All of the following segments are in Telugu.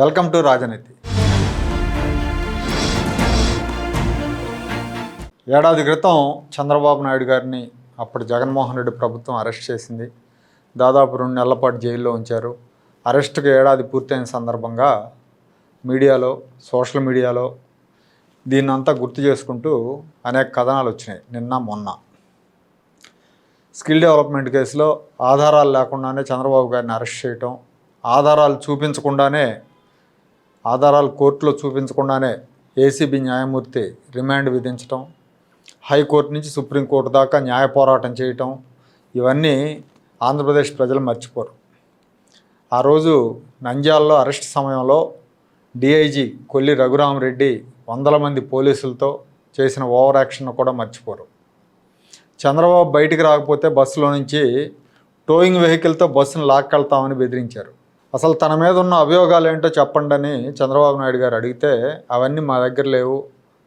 వెల్కమ్ టు రాజనీతి. ఏడాది క్రితం చంద్రబాబు నాయుడు గారిని అప్పుడు జగన్మోహన్ రెడ్డి ప్రభుత్వం అరెస్ట్ చేసింది. దాదాపు రెండు నెలల పాటు జైల్లో ఉంచారు. అరెస్ట్కి ఏడాది పూర్తయిన సందర్భంగా మీడియాలో సోషల్ మీడియాలో దీన్నంతా గుర్తు చేసుకుంటూ అనేక కథనాలు వచ్చినాయి. నిన్న మొన్న. స్కిల్ డెవలప్మెంట్ కేసులో ఆధారాలు లేకుండానే చంద్రబాబు గారిని అరెస్ట్ చేయటం ఆధారాలు చూపించకుండానే ఆధారాలు కోర్టులో చూపించకుండానే ఏసీబీ న్యాయమూర్తి రిమాండ్ విధించటం హైకోర్టు నుంచి సుప్రీంకోర్టు దాకా న్యాయ పోరాటం చేయటం ఇవన్నీ ఆంధ్రప్రదేశ్ ప్రజలు మర్చిపోరు. ఆ రోజు నంద్యాలలో అరెస్ట్ సమయంలో డిఐజీ కొల్లి రఘురామరెడ్డి వందల మంది పోలీసులతో చేసిన ఓవర్ యాక్షన్ కూడా మర్చిపోరు. చంద్రబాబు బయటికి రాకపోతే బస్సులో నుంచి టోయింగ్ వెహికల్తో బస్సును లాక్కెళ్తామని బెదిరించారు. అసలు తన మీద ఉన్న అభియోగాలు ఏంటో చెప్పండి అని చంద్రబాబు నాయుడు గారు అడిగితే అవన్నీ మా దగ్గర లేవు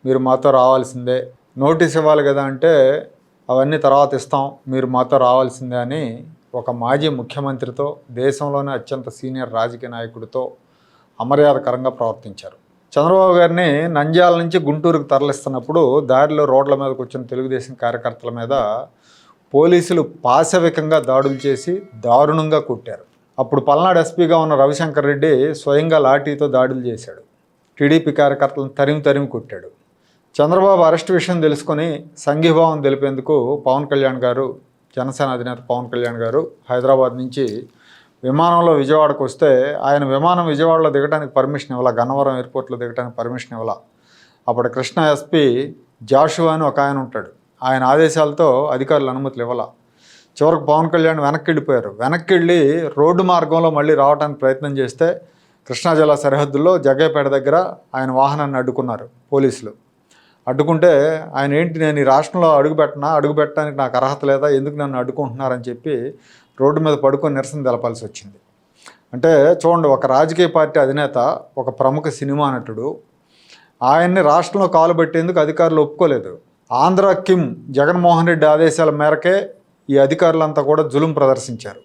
మీరు మాతో రావాల్సిందే. నోటీస్ ఇవ్వాలి కదా అంటే అవన్నీ తర్వాత ఇస్తాం మీరు మాతో రావాల్సిందే అని ఒక మాజీ ముఖ్యమంత్రితో దేశంలోనే అత్యంత సీనియర్ రాజకీయ నాయకుడితో అమర్యాదకరంగా ప్రవర్తించారు. చంద్రబాబు గారిని నంద్యాల నుంచి గుంటూరుకు తరలిస్తున్నప్పుడు దారిలో రోడ్ల మీద వచ్చిన తెలుగుదేశం కార్యకర్తల మీద పోలీసులు పాశవికంగా దాడులు చేసి దారుణంగా కొట్టారు. అప్పుడు పల్నాడు ఎస్పీగా ఉన్న రవిశంకర్ రెడ్డి స్వయంగా లాఠీతో దాడులు చేశాడు. టీడీపీ కార్యకర్తలను తరిమి తరిమి కొట్టాడు. చంద్రబాబు అరెస్ట్ విషయం తెలుసుకొని సంఘీభావం తెలిపేందుకు పవన్ కళ్యాణ్ గారు జనసేన అధినేత పవన్ కళ్యాణ్ గారు హైదరాబాద్ నుంచి విమానంలో విజయవాడకు వస్తే ఆయన విమానం విజయవాడలో దిగడానికి పర్మిషన్ ఇవ్వాల గన్నవరం ఎయిర్పోర్ట్లో దిగడానికి పర్మిషన్ ఇవ్వాల? అప్పుడు కృష్ణ ఎస్పీ జాషువా అని ఒక ఆయన ఉంటాడు. ఆయన ఆదేశాలతో అధికారులు అనుమతులు ఇవ్వాల? చివరికి పవన్ కళ్యాణ్ వెనక్కి వెళ్ళిపోయారు వెనక్కి వెళ్ళి రోడ్డు మార్గంలో మళ్ళీ రావడానికి ప్రయత్నం చేస్తే కృష్ణా జిల్లా సరిహద్దుల్లో జగ్గేపేట దగ్గర ఆయన వాహనాన్ని అడ్డుకున్నారు పోలీసులు. అడ్డుకుంటే ఆయన ఏంటి నేను ఈ రాష్ట్రంలో అడుగుపెట్టినా అడుగుపెట్టడానికి నాకు అర్హత లేదా? ఎందుకు నన్ను అడ్డుకుంటున్నారని చెప్పి రోడ్డు మీద పడుకొని నిరసన తెలపాల్సి వచ్చింది. అంటే చూడండి ఒక రాజకీయ పార్టీ అధినేత ఒక ప్రముఖ సినిమా నటుడు ఆయన్ని రాష్ట్రంలో కాలు పెట్టేందుకు అధికారులు ఒప్పుకోలేదు. ఆంధ్ర కిమ్ జగన్మోహన్ రెడ్డి ఆదేశాల మేరకే ఈ అధికారులంతా కూడా జులుం ప్రదర్శించారు.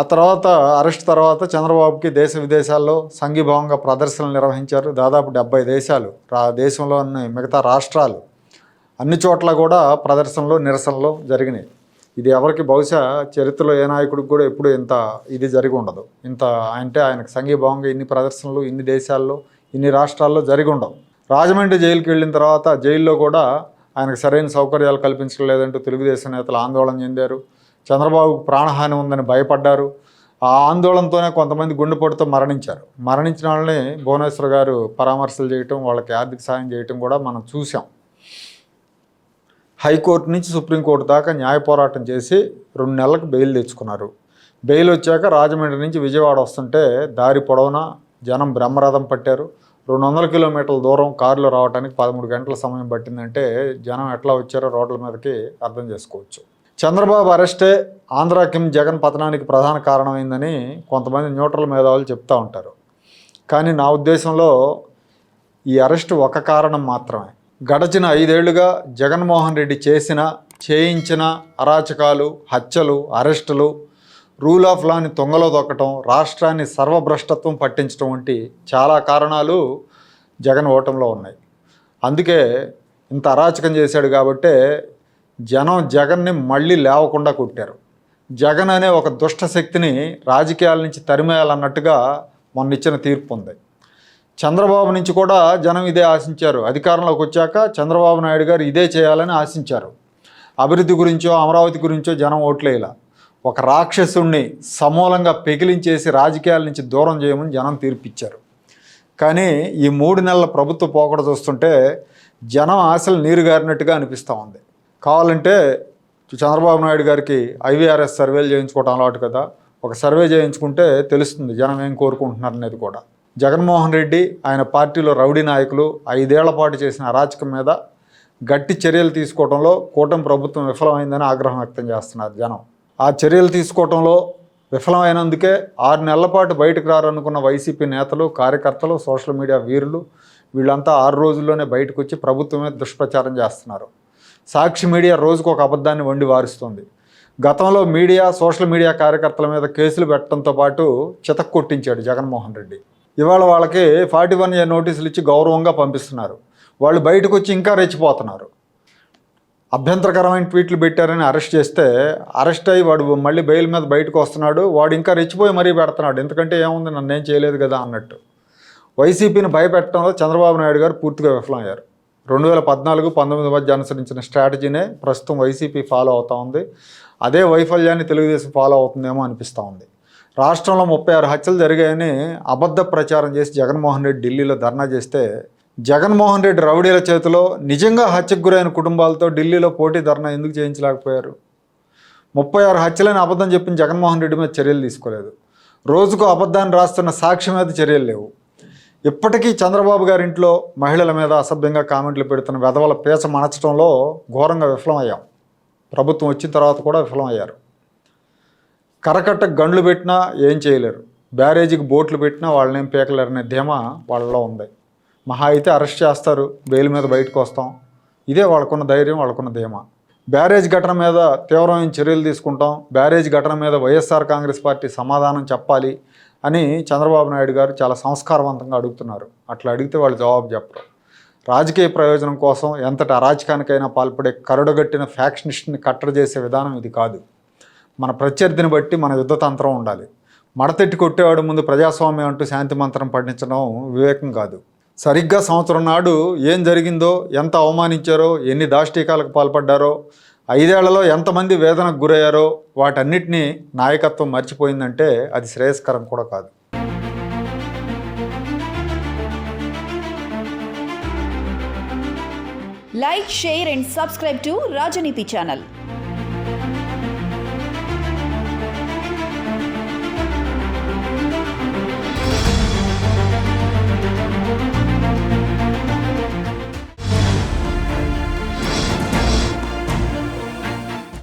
ఆ తర్వాత అరెస్ట్ తర్వాత చంద్రబాబుకి దేశ విదేశాల్లో సంఘీభావంగా ప్రదర్శనలు నిర్వహించారు. దాదాపు డెబ్బై దేశాలు రా దేశంలోని మిగతా రాష్ట్రాలు అన్ని చోట్ల కూడా ప్రదర్శనలు నిరసనలు జరిగినాయి. ఇది ఎవరికి బహుశా చరిత్రలో ఏ నాయకుడికి కూడా ఎప్పుడు ఇంత ఇది జరిగి ఉండదు. ఇంత అంటే ఆయనకు సంఘీభావంగా ఇన్ని ప్రదర్శనలు ఇన్ని దేశాల్లో ఇన్ని రాష్ట్రాల్లో జరిగి ఉండవు. రాజమండ్రి జైలుకి వెళ్ళిన తర్వాత జైల్లో కూడా ఆయనకు సరైన సౌకర్యాలు కల్పించలేదంటూ తెలుగుదేశం నేతలు ఆందోళన చెందారు. చంద్రబాబుకు ప్రాణహాని ఉందని భయపడ్డారు. ఆ ఆందోళనతోనే కొంతమంది గుండెపోటుతో మరణించారు. మరణించిన వాళ్ళని భువనేశ్వర్ గారు పరామర్శలు చేయటం వాళ్ళకి ఆర్థిక సాయం చేయటం కూడా మనం చూసాం హైకోర్టు నుంచి సుప్రీంకోర్టు దాకా న్యాయ పోరాటం చేసి రెండు నెలలకు బెయిల్ తెచ్చుకున్నారు. బెయిల్ వచ్చాక రాజమండ్రి నుంచి విజయవాడ వస్తుంటే దారి పొడవునా జనం బ్రహ్మరథం పట్టారు. రెండు వందల కిలోమీటర్ల దూరం కారులో రావడానికి పదమూడు గంటల సమయం పట్టిందంటే జనం ఎట్లా వచ్చారో రోడ్ల మీదకి అర్థం చేసుకోవచ్చు. చంద్రబాబు అరెస్టే ఆంధ్ర కిమ్ జగన్ పతనానికి ప్రధాన కారణమైందని కొంతమంది న్యూట్రల్ మేధావులు చెప్తూ ఉంటారు. కానీ నా ఉద్దేశంలో ఈ అరెస్ట్ ఒక కారణం మాత్రమే. గడచిన ఐదేళ్ళుగా జగన్మోహన్ రెడ్డి చేసిన చేయించిన అరాచకాలు హత్యలు అరెస్టులు రూల్ ఆఫ్ లాని తొంగలో దొక్కటం రాష్ట్రాన్ని సర్వభ్రష్టత్వం పట్టించడం వంటి చాలా కారణాలు జగన్ ఓటంలో ఉన్నాయి. అందుకే ఇంత అరాచకం చేశాడు కాబట్టే జనం జగన్ని మళ్ళీ లేవకుండా కొట్టారు. జగన్ అనే ఒక దుష్ట శక్తిని రాజకీయాల నుంచి తరిమేయాలన్నట్టుగా మొన్న ఇచ్చిన తీర్పు ఉంది. చంద్రబాబు నుంచి కూడా జనం ఇదే ఆశించారు. అధికారంలోకి వచ్చాక చంద్రబాబు నాయుడు గారు ఇదే చేయాలని ఆశించారు. అభివృద్ధి గురించో అమరావతి గురించో జనం ఓట్లేలా ఒక రాక్షసుణ్ణి సమూలంగా పెగిలించేసి రాజకీయాల నుంచి దూరం చేయమని జనం తీర్పిచ్చారు. కానీ ఈ మూడు నెలల ప్రభుత్వ పోకడ చూస్తుంటే జనం ఆశలు నీరుగారినట్టుగా అనిపిస్తూ ఉంది. కావాలంటే చంద్రబాబు నాయుడు గారికి ఐవీఆర్ఎస్ సర్వేలు చేయించుకోవడం అలవాటు కదా. ఒక సర్వే చేయించుకుంటే తెలుస్తుంది జనం ఏం కోరుకుంటున్నారు అనేది కూడా. జగన్మోహన్ రెడ్డి ఆయన పార్టీలో రౌడీ నాయకులు ఐదేళ్ళ పాటు చేసిన అరాచకం మీద గట్టి చర్యలు తీసుకోవడంలో కూటమి ప్రభుత్వం విఫలమైందని ఆగ్రహం వ్యక్తం చేస్తున్నారు జనం. ఆ చర్యలు తీసుకోవడంలో విఫలమైనందుకే ఆరు నెలల పాటు బయటకు రారనుకున్న వైసీపీ నేతలు కార్యకర్తలు సోషల్ మీడియా వీరులు వీళ్ళంతా ఆరు రోజుల్లోనే బయటకు వచ్చి ప్రభుత్వమే దుష్ప్రచారం చేస్తున్నారు. సాక్షి మీడియా రోజుకు ఒక అబద్ధాన్ని వండి వారుస్తుంది. గతంలో మీడియా సోషల్ మీడియా కార్యకర్తల మీద కేసులు పెట్టడంతో పాటు చితక్ కొట్టించాడు జగన్మోహన్ రెడ్డి. ఇవాళ వాళ్ళకి ఫార్టీ వన్ ఏ నోటీసులు ఇచ్చి గౌరవంగా పంపిస్తున్నారు. వాళ్ళు బయటకు వచ్చి ఇంకా రెచ్చిపోతున్నారు. అభ్యంతరకరమైన ట్వీట్లు పెట్టారని అరెస్ట్ చేస్తే అరెస్ట్ అయ్యి వాడు మళ్ళీ బెయిల్ మీద బయటకు వస్తున్నాడు వాడు ఇంకా రెచ్చిపోయి మరీ పెడుతున్నాడు. ఎందుకంటే ఏముంది నన్ను ఏం చేయలేదు కదా అన్నట్టు. వైసీపీని భయపెట్టడంలో చంద్రబాబు నాయుడు గారు పూర్తిగా విఫలమయ్యారు. రెండు వేల పద్నాలుగు పంతొమ్మిది మధ్య అనుసరించిన స్ట్రాటజీనే ప్రస్తుతం వైసీపీ ఫాలో అవుతూ ఉంది. అదే వైఫల్యాన్ని తెలుగుదేశం ఫాలో అవుతుందేమో అనిపిస్తూ ఉంది. రాష్ట్రంలో ముప్పై ఆరు హత్యలు జరిగాయని అబద్ధ ప్రచారం చేసి జగన్మోహన్ రెడ్డి ఢిల్లీలో ధర్నా చేస్తే జగన్మోహన్ రెడ్డి రౌడీల చేతిలో నిజంగా హత్యకు గురైన కుటుంబాలతో ఢిల్లీలో పోటీ ధర్నా ఎందుకు చేయించలేకపోయారు? ముప్పై ఆరు హత్యలని అబద్ధం చెప్పిన జగన్మోహన్ రెడ్డి మీద చర్యలు తీసుకోలేదు. రోజుకు అబద్ధాన్ని రాస్తున్న సాక్షి మీద చర్యలు లేవు. ఇప్పటికీ చంద్రబాబు గారి ఇంట్లో మహిళల మీద అసభ్యంగా కామెంట్లు పెడుతున్న వెధవల పేచ మణచడంలో ఘోరంగా విఫలమయ్యాం. ప్రభుత్వం వచ్చిన తర్వాత కూడా విఫలమయ్యారు. కరకట్ట గండ్లు పెట్టినా ఏం చేయలేరు. బ్యారేజీకి బోట్లు పెట్టినా వాళ్ళనేం పీకలేరనే ధీమా వాళ్ళలో ఉంది. మహా అయితే అరెస్ట్ చేస్తారు బెయిల్ మీద బయటకు వస్తాం. ఇదే వాళ్ళకున్న ధైర్యం వాళ్ళకున్న ధీమా. బ్యారేజ్ ఘటన మీద తీవ్రమైన చర్యలు తీసుకుంటాం. బ్యారేజ్ ఘటన మీద వైఎస్ఆర్ కాంగ్రెస్ పార్టీ సమాధానం చెప్పాలి అని చంద్రబాబు నాయుడు గారు చాలా సంస్కారవంతంగా అడుగుతున్నారు. అట్లా అడిగితే వాళ్ళు జవాబు చెప్పరు. రాజకీయ ప్రయోజనం కోసం ఎంతటి అరాచకానికైనా పాల్పడే కరడుగట్టిన ఫ్యాక్షనిస్ట్ని కట్టడి చేసే విధానం ఇది కాదు. మన ప్రత్యర్థిని బట్టి మన యుద్ధతంత్రం ఉండాలి. మడతెట్టి కొట్టేవాడు ముందు ప్రజాస్వామ్యం అంటూ శాంతి మంత్రం పఠించడం వివేకం కాదు. సరిగ్గా సంవత్సరం నాడు ఏం జరిగిందో ఎంత అవమానించారో ఎన్ని దాష్టీకాలకు పాల్పడ్డారో ఐదేళ్ళలో ఎంతమంది వేదనకు గురయ్యారో వాటన్నిటినీ నాయకత్వం మర్చిపోయిందంటే అది శ్రేయస్కరం కూడా కాదు. Like share and subscribe to Rajaneeti channel